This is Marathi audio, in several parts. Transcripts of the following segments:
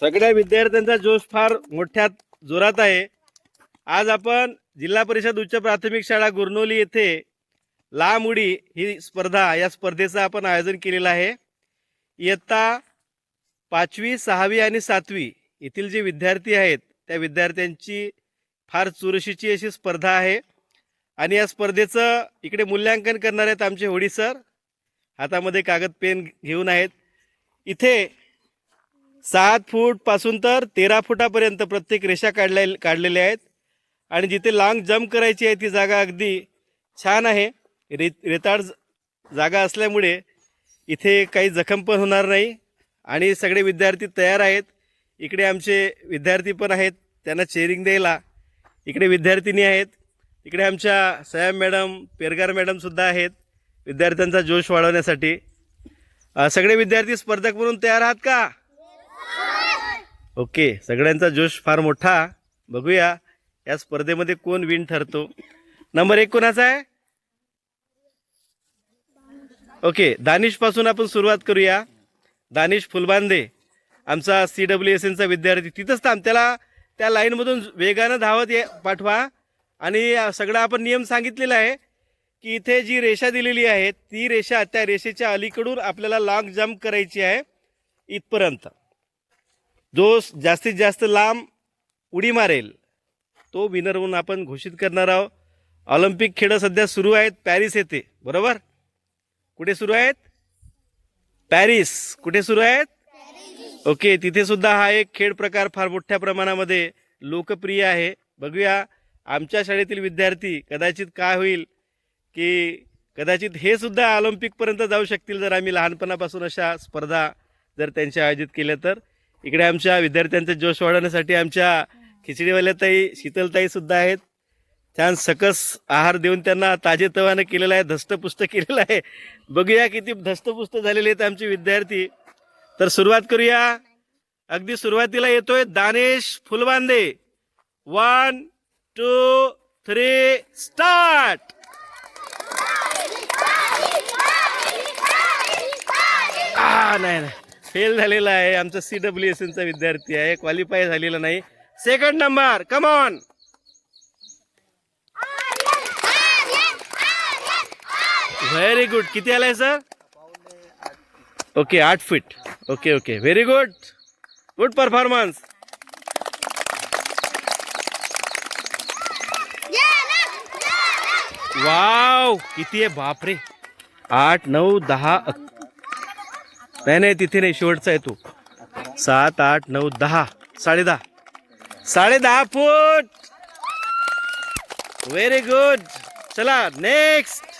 सगळ्या विद्यार्थ्यांचा जोश फार मोठ्या जोरात आहे. आज आपण जिल्हा परिषद उच्च प्राथमिक शाळा गुरनोली येथे लांब उडी ही स्पर्धा या स्पर्धेचं आपण आयोजन केलेलं आहे. इयत्ता पाचवी सहावी आणि सातवी येथील जे विद्यार्थी आहेत त्या विद्यार्थ्यांची फार चुरशीची अशी स्पर्धा आहे. आणि या स्पर्धेचं इकडे मूल्यांकन करणार आहेत आमचे होडी सर. हातामध्ये कागद पेन घेऊन आहेत. इथे सात फूटपासून तर तेरा फुटापर्यंत प्रत्येक रेषा काढल्या काढलेल्या आहेत. आणि जिथे लाँग जम्प करायची आहे ती जागा अगदी छान आहे. रे रेताड ज- जागा असल्यामुळे इथे काही जखम पण होणार नाही. आणि सगळे विद्यार्थी तयार आहेत. इकडे आमचे विद्यार्थी पण आहेत. त्यांना चेअरिंग द्यायला इकडे विद्यार्थिनी आहेत. इकडे आमच्या सयाम मॅडम पेरगार मॅडमसुद्धा आहेत. विद्यार्थ्यांचा जोश वाढवण्यासाठी. सगळे विद्यार्थी स्पर्धक म्हणून तयार आहात का? ओके सगळ्यांचा जोश फार मोठा. बघूया या स्पर्धेमध्ये कोण विन ठरतो? नंबर एक कोणाचा आहे? ओके दानिशपासून आपण सुरुवात करूया. दानिश फुलबांदे आमचा सी डब्ल्यू एस एनचा विद्यार्थी तिथंच थांब त्याला त्या लाईनमधून वेगानं धावत ये पाठवा. आणि सगळा आपण नियम सांगितलेला आहे की इथे जी रेषा दिलेली आहे ती रेषा त्या रेषेच्या अलीकडून आपल्याला लाँग जम्प करायची आहे इथपर्यंत. जो जास्तीत जास्त लांब उडी मारेल तो विनर म्हणून आपण घोषित करणार आहोत. ऑलिम्पिक खेळ सध्या सुरू आहेत पॅरिस येथे. बरोबर? कुठे सुरू आहेत? पॅरिस. कुठे सुरू आहेत? ओके तिथे सुद्धा हा एक खेळ प्रकार फार मोठ्या प्रमाणामध्ये लोकप्रिय आहे. बघूया आमच्या शाळेतील विद्यार्थी कदाचित काय होईल की कदाचित हे सुद्धा ऑलिम्पिकपर्यंत जाऊ शकतील जर आम्ही लहानपणापासून अशा स्पर्धा जर त्यांच्या आयोजित केल्या तर. इकडे आमच्या विद्यार्थ्यांचा जोश वाढवण्यासाठी आमच्या खिचडीवाल्या ताई शीतलताई सुद्धा आहेत. छान सकस आहार देऊन त्यांना ताजेतवानं केलेलं आहे धष्टपुष्ट केलेलं आहे. बघूया किती धष्टपुष्ट झालेले आहेत आमचे विद्यार्थी. तर सुरुवात करूया. अगदी सुरुवातीला येतोय Danesh Phulbande one two three start आ नाही नाही. फेल झालेला आहे. आमचा सी डब्ल्यू एस एनचा विद्यार्थी आहे. क्वालिफाय झालेला नाही. Second number come on very good किती आलाय सर ओके आठ feet okay okay very good good performance wow किती आहे? बापरे. आठ नऊ दहा अक- नाही नाही तिथे नाही शेवटचा आहे तो. सात आठ नऊ दहा साडे दहा. साडे दहा फूट. व्हेरी गुड चला नेक्स्ट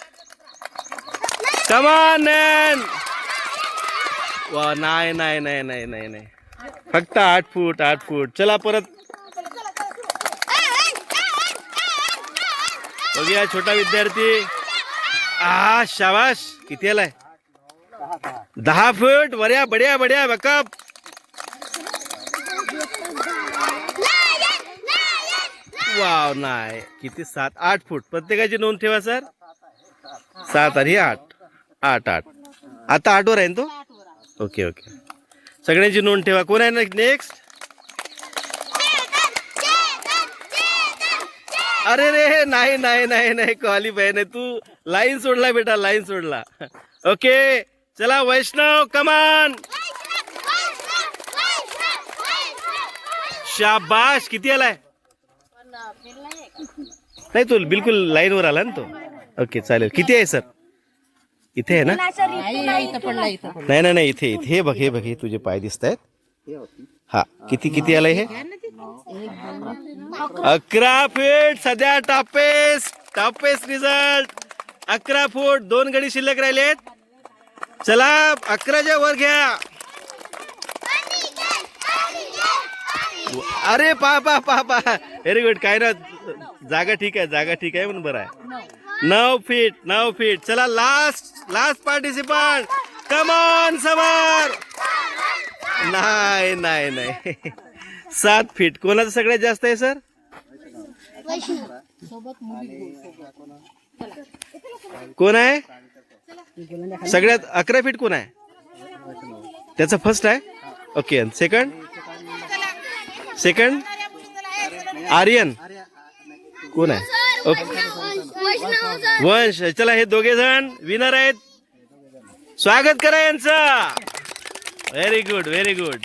कमान वा नाही नाही नाही नाही नाही नाही. फक्त आठ फूट आठ फूट. चला परत. बघूया छोटा विद्यार्थी. आ शाबाश किती आलाय? दहा फूट बढ्या बढ्या बढ्या बकप. वाव नाही. किती सात आठ फूट. प्रत्येकाची नोंद ठेवा सर. सात आणि आठ. आठ आठ. आता आठवर आहे ना तो? Okay okay. सगळ्यांची नोंद ठेवा. कोण आहे ना नेक्स्ट अरे रे नाही नाही नाही नाही. क्वालिफाय नाही तू. लाईन सोडला बेटा लाईन सोडला. ओके. चला वैष्णव कमान शाबाश किती आलाय? नाही तो बिलकुल लाईनवर आला ना तो. ओके चालेल. किती आहे सर इथे आहे ना? नाही नाही नाही इथे इथे. हे बघ हे बघ हे तुझे पाय दिसत आहेत हा किती किती आलंय हे? अकरा फूट सध्या टॉपेस टॉपेस रिझल्ट अकरा फूट दोन गडी शिल्लक राहिलेत चला अकराच्या वर घ्या. अरे पा पा पा पा. व्हेरी गुड काय ना जागा ठीक आहे जागा ठीक आहे म्हणून बरं आहे. नऊ फीट नऊ फीट चला last last participant come on समर नाही नाही नाही. सात फीट कोणाचं सगळ्यात जास्त आहे सर कोण आहे? सगळ्यात अकरा फीट कोण आहे? त्याचा फर्स्ट आहे? ओके सेकंड सेकंड आर्यन कोण आहे? ओके वंश चला हे दोघे जण विनर आहेत. स्वागत करा यांचं. Very good very good